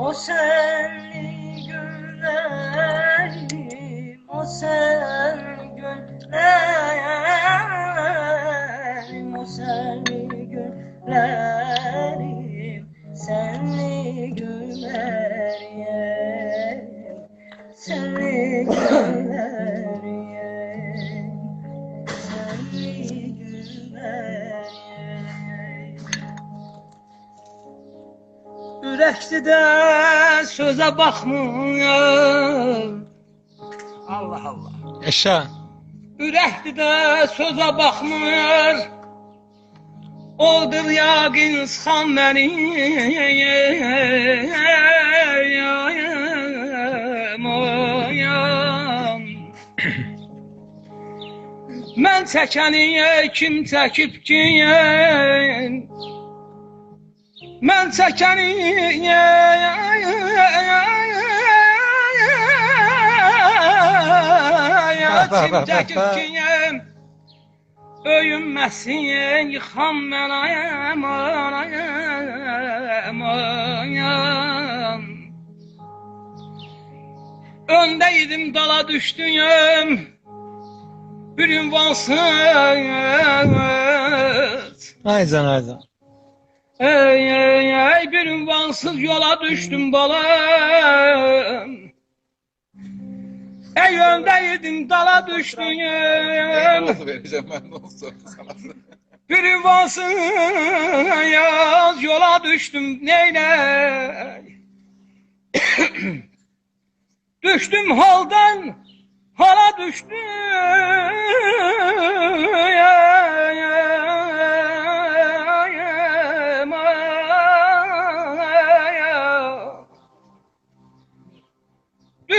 O senli günlerim O sen günlerim O senli günlerim Senli günlerim Senli günlerim Ürəkli də sözə baxmır Allah Allah. Yaşa. Ürəkli də sözə baxmır Odur yaqin sıxan məni Oyam Mən çəkəni kim çəkib ki Mən çəkəni kim çəkib ki Öyünməsin yıxan mən ayam ayam ayam. Öndeydim dala düştüm Bir ünvansız Aycan aycan. Ey ey ey bir ünvansız yola düştüm balam Ey öndeydim dala düştüm Nasıl vereceğim ben? Bir ünvansız yola düştüm neyle Düştüm haldan hala düştüm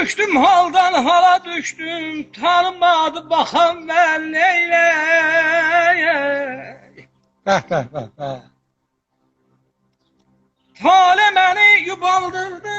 Düştüm haldan hala düştüm. Tanımadı bakan ben neyle? Bəh bəh bəh bəh. Tale beni yubaldırdı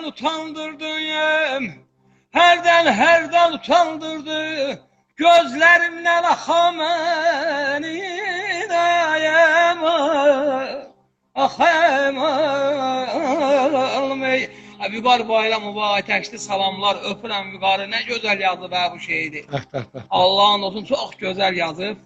Herden utandırdım Herden herden utandırdı? Gözlerimden akan beni dayım Axım almay Vüqar bayram mübarək təşli salamlar öpürəm Vüqarı nə gözəl yazıb hə bu şeydi. Allah'ın olsun çok güzel yazıp